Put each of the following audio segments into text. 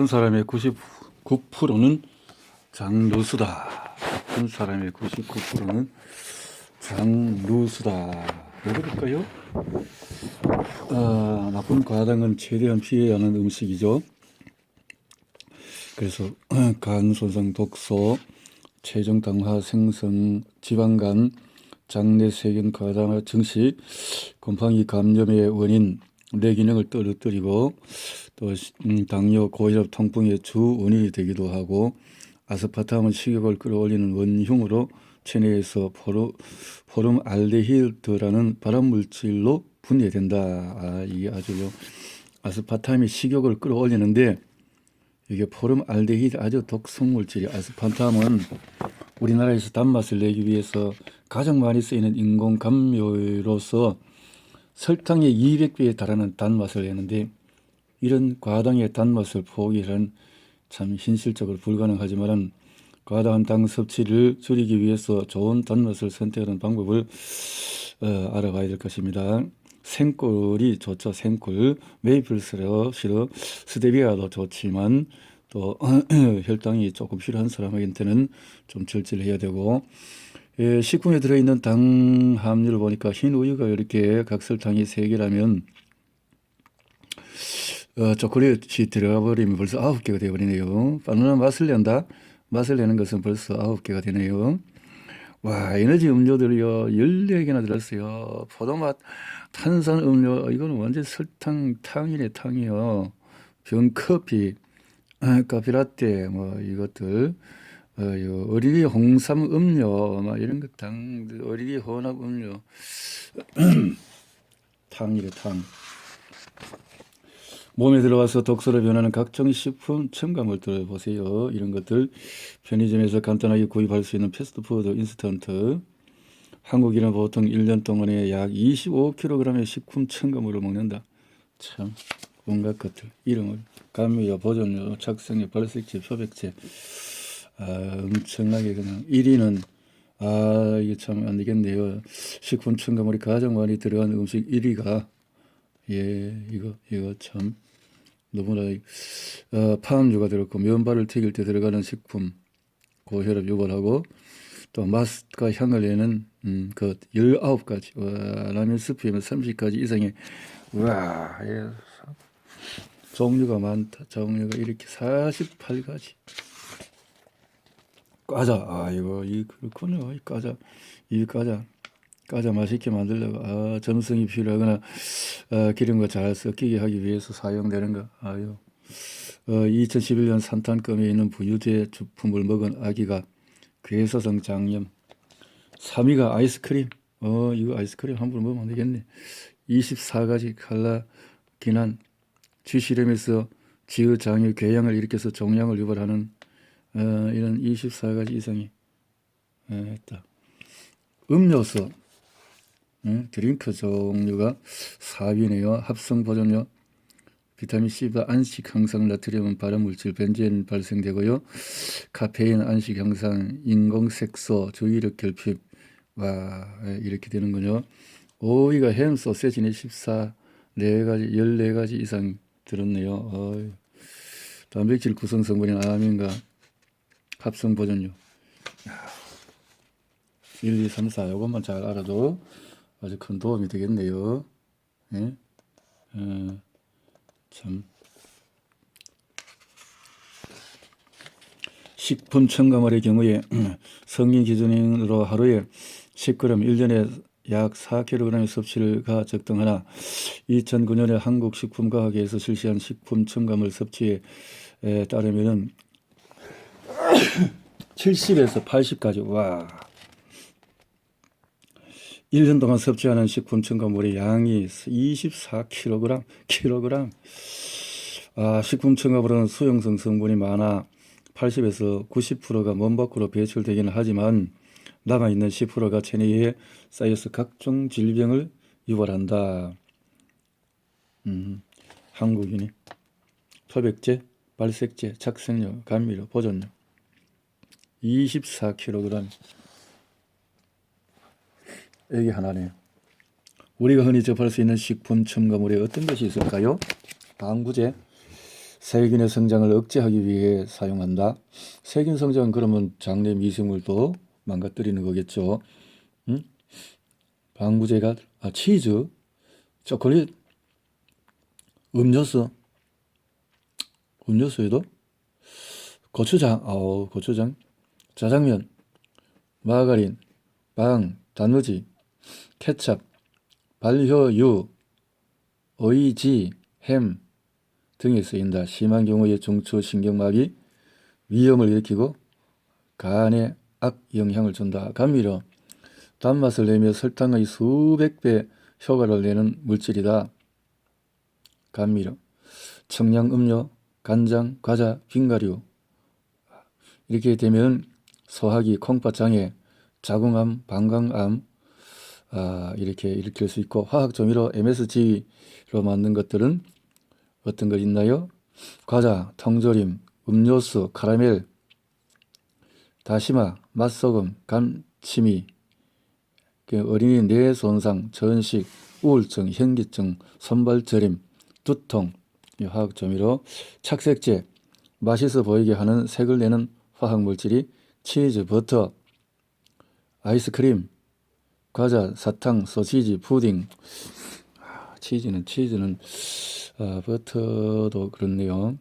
나쁜 사람의 99%는 장누수다. 나쁜 사람의 99%는 장누수다. 왜 그럴까요? 아, 나쁜 과당은 최대한 피해야 하는 음식이죠. 그래서 간 손상, 독소, 체중 당화, 생성, 지방간, 장내 세균 과당화 증식, 곰팡이 감염의 원인, 뇌 기능을 떨어뜨리고 또 시- 음, 당뇨, 고혈압, 통풍의 주 원인이 되기도 하고 아스파탐은 식욕을 끌어올리는 원흉으로 체내에서 포르, 포름 알데히드라는 발암 물질로 분해된다. 아, 이게 아주요. 아스파탐이 식욕을 끌어올리는데 이게 포름 알데히드 아주 독성 물질이 아스파탐은 우리나라에서 단맛을 내기 위해서 가장 많이 쓰이는 인공 감료로서 설탕의 200배에 달하는 단맛을 내는데 이런 과당의 단맛을 포기하는 참 현실적으로 불가능하지만 과다한 당 섭취를 줄이기 위해서 좋은 단맛을 선택하는 방법을 어, 알아봐야 될 것입니다. 생꿀이 좋죠. 생꿀, 메이플 시럽, 시럽, 스테비아도 좋지만 또 혈당이 조금 필요한 사람에게는 좀 절제를 해야 되고 예, 식품에 들어있는 당 함유를 보니까 흰 우유가 이렇게 각설탕이 세 개라면 어, 초콜릿이 들어가 버리면 벌써 아홉 개가 되어버리네요. 바나나 맛을 낸다. 맛을 내는 것은 벌써 아홉 개가 되네요. 와, 에너지 음료들이요. 14개나 들었어요. 포도맛, 탄산 음료, 이거는 완전 설탕, 탕이네, 탕이요. 병 커피, 아, 카페라떼, 뭐, 이것들. 어, 요, 어린이 홍삼 음료, 막 이런 거, 당, 어린이 혼합 음료. 탕이래, 탕. 몸에 들어와서 독소로 변하는 각종 식품 첨가물 들어보세요. 이런 것들 편의점에서 간단하게 구입할 수 있는 패스트푸드 인스턴트. 한국인은 보통 1년 동안에 약 25kg의 식품 첨가물을 먹는다. 참 온갖 것들 이름을 감미료, 보존료, 착색료, 발색제, 표백제 아, 엄청나게 그냥 1위는 아 이게 참 안 되겠네요. 식품 첨가물이 가장 많이 들어간 음식 1위가 예, 이거, 이거 참, 너무나, 어, 파음류가 들었고, 면발을 튀길 때 들어가는 식품, 고혈압 유발하고, 또 맛과 향을 내는, 음, 그, 19가지, 와, 라면 스프에는 30가지 이상의, 와, 예, 종류가 많다. 종류가 이렇게 48가지. 과자, 아, 이거, 이, 그렇군요. 이 과자, 이 과자. 과자 맛있게 만들려고 아, 점성이 필요하거나 아, 기름과 잘 섞이게 하기 위해서 사용되는 거. 아유. 어, 2011년 산탄검에 있는 부유제 주품을 먹은 아기가 괴사성 장염. 3위가 아이스크림. 어 이거 아이스크림 함부로 먹으면 안 되겠네. 24가지 칼라 기난 쥐실험에서 지의 장애 궤양을 일으켜서 종양을 유발하는 어, 이런 24가지 이상이 어, 했다 음료수 음, 드링크 종류가 4위네요. 합성 보존료, 비타민 C가 안식 향상, 나트륨은 발암 물질 벤젠 발생되고요. 카페인 안식 향상, 인공 색소, 주의력 결핍, 와 예, 이렇게 되는군요. 5위가 햄 소세지네 14, 4가지, 14가지 이상 들었네요. 어이. 단백질 구성 성분인 아민과 합성 보존료. 1, 2, 3, 4 이것만 잘 알아도 아주 큰 도움이 되겠네요. 예? 어, 참. 식품 첨가물의 경우에 성인 기준으로 하루에 10g, 1년에 약 4kg의 섭취가 적당하나 2009년에 한국식품과학회에서 실시한 식품 첨가물 섭취에 에 따르면은 70에서 80까지 와 1년 동안 섭취하는 식품 첨가물의 양이 24kg, 킬로그램. 아, 식품 첨가물은 수용성 성분이 많아 80에서 90%가 몸 밖으로 배출되기는 하지만 남아있는 10%가 체내에 쌓여서 각종 질병을 유발한다. 음, 한국인이 토백제, 발색제, 착색료, 감미료, 보존료 24kg. 여기 하나네요. 우리가 흔히 접할 수 있는 식품 첨가물에 어떤 것이 있을까요? 방부제, 세균의 성장을 억제하기 위해 사용한다. 세균 성장 그러면 장내 미생물도 망가뜨리는 거겠죠. 응? 방부제가 아 치즈, 초콜릿, 음료수, 음료수에도 고추장, 아우 고추장, 짜장면, 마가린, 빵, 단무지, 케찹, 발효유, 의지, 햄 등에 쓰인다. 심한 경우에 중추 신경마비, 위염을 일으키고 간에 악 영향을 준다. 감미료, 단맛을 내며 설탕의 수백 배 효과를 내는 물질이다. 감미료, 청량음료, 간장, 과자, 빙가류 이렇게 되면 소화기, 콩팥장애, 자궁암, 방광암 아, 이렇게 일으킬 수 있고 화학 조미료 MSG로 만든 것들은 어떤 것 있나요? 과자, 통조림, 음료수, 카라멜, 다시마, 맛소금, 감치미, 그 어린이 뇌 손상, 전식, 우울증, 현기증, 손발저림, 두통, 이 화학 조미료, 착색제, 맛있어 보이게 하는 색을 내는 화학 물질이 치즈, 버터, 아이스크림, 과자, 사탕, 소시지, 푸딩. 아, 치즈는 치즈는 아, 버터도 그렇네요.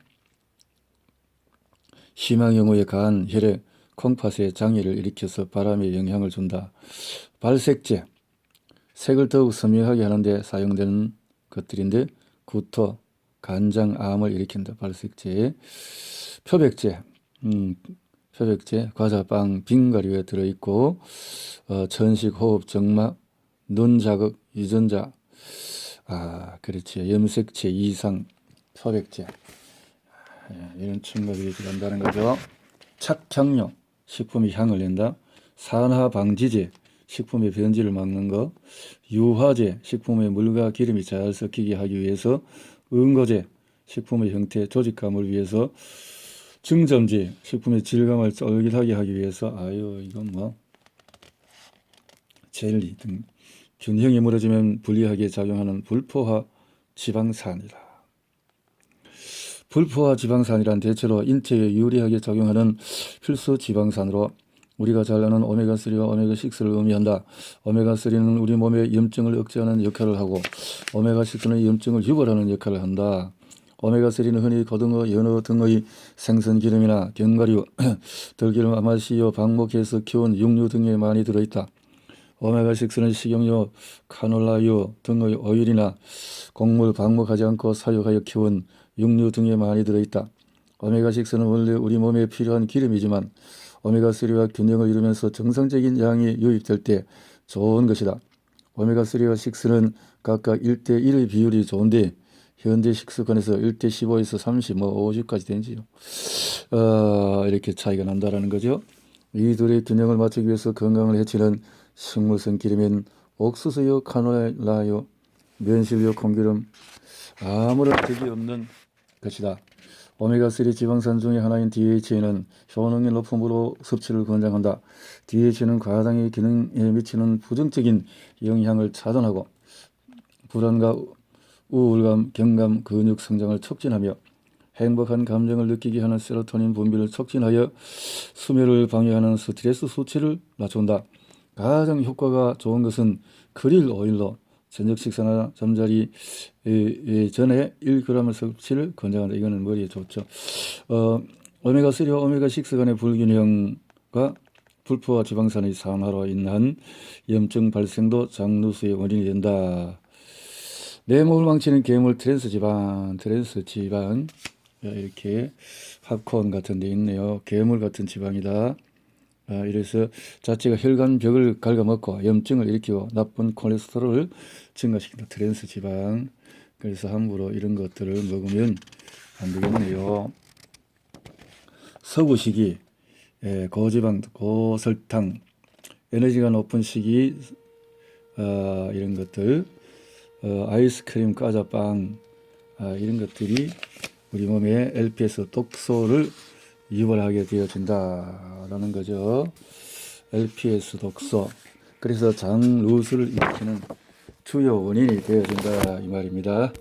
심한 경우에 간, 혈액, 콩팥에 장애를 일으켜서 바람에 영향을 준다. 발색제, 색을 더욱 선명하게 하는데 사용되는 것들인데 구토, 간장, 암을 일으킨다. 발색제, 표백제, 음, 표백제, 과자, 빵, 빙가류에 들어있고 어, 전식, 호흡, 정막, 눈 자극, 유전자, 아, 그렇지. 염색체, 이상, 표백제 예, 이런 첨가들이 들어간다는 거죠. 착향료, 식품이 향을 낸다. 산화 방지제, 식품의 변질을 막는 거. 유화제, 식품의 물과 기름이 잘 섞이게 하기 위해서. 응고제, 식품의 형태, 조직감을 위해서. 증점제, 식품의 질감을 쫄깃하게 하기 위해서. 아유, 이건 뭐. 젤리 등 균형이 무너지면 불리하게 작용하는 불포화 지방산이다. 불포화 지방산이란 대체로 인체에 유리하게 작용하는 필수 지방산으로 우리가 잘 아는 오메가3와 오메가6를 의미한다. 오메가3는 우리 몸의 염증을 억제하는 역할을 하고 오메가6는 염증을 유발하는 역할을 한다. 오메가3는 흔히 고등어, 연어 등의 생선 기름이나 견과류, 들기름, 아마시오, 방목에서 키운 육류 등에 많이 들어있다. 오메가6는 식용유, 카놀라유 등의 오일이나 곡물 방목하지 않고 사육하여 키운 육류 등에 많이 들어있다. 오메가6는 원래 우리 몸에 필요한 기름이지만 오메가3와 균형을 이루면서 정상적인 양이 유입될 때 좋은 것이다. 오메가3와 6는 각각 1대 1의 비율이 좋은데 현재 식습관에서 1대 15에서 30, 뭐 50까지 되지요. 어, 이렇게 차이가 난다라는 거죠. 이 둘의 균형을 맞추기 위해서 건강을 해치는 식물성 기름인 옥수수유, 카놀라유, 면실유, 콩기름 아무런 득이 없는 것이다. 오메가3 지방산 중의 하나인 DHA는 효능이 높은 으로 섭취를 권장한다. DHA는 과당의 기능에 미치는 부정적인 영향을 차단하고 불안과 우울감, 경감, 근육 성장을 촉진하며 행복한 감정을 느끼게 하는 세로토닌 분비를 촉진하여 수면을 방해하는 스트레스 수치를 낮춘다. 가장 효과가 좋은 것은 그릴 오일로 저녁 식사나 잠자리 전에 1g의 섭취를 권장한다. 이거는 머리에 좋죠. 어, 오메가3와 오메가6 간의 불균형과 불포화 지방산의 산화로 인한 염증 발생도 장누수의 원인이 된다. 내 몸을 망치는 괴물 트랜스 지방, 트랜스 지방 이렇게 팝콘 같은 데 있네요. 괴물 같은 지방이다. 아, 이래서 자체가 혈관 벽을 갉아먹고 염증을 일으키고 나쁜 콜레스테롤을 증가시킨다. 트랜스 지방. 그래서 함부로 이런 것들을 먹으면 안 되겠네요. 서구식이 예, 고지방, 고설탕, 에너지가 높은 식이 어, 이런 것들 어, 아이스크림, 과자, 빵 아, 이런 것들이 우리 몸에 LPS 독소를 유발하게 되어진다라는 거죠. LPS 독소. 그래서 장루수를 일으키는 주요 원인이 되어진다 이 말입니다.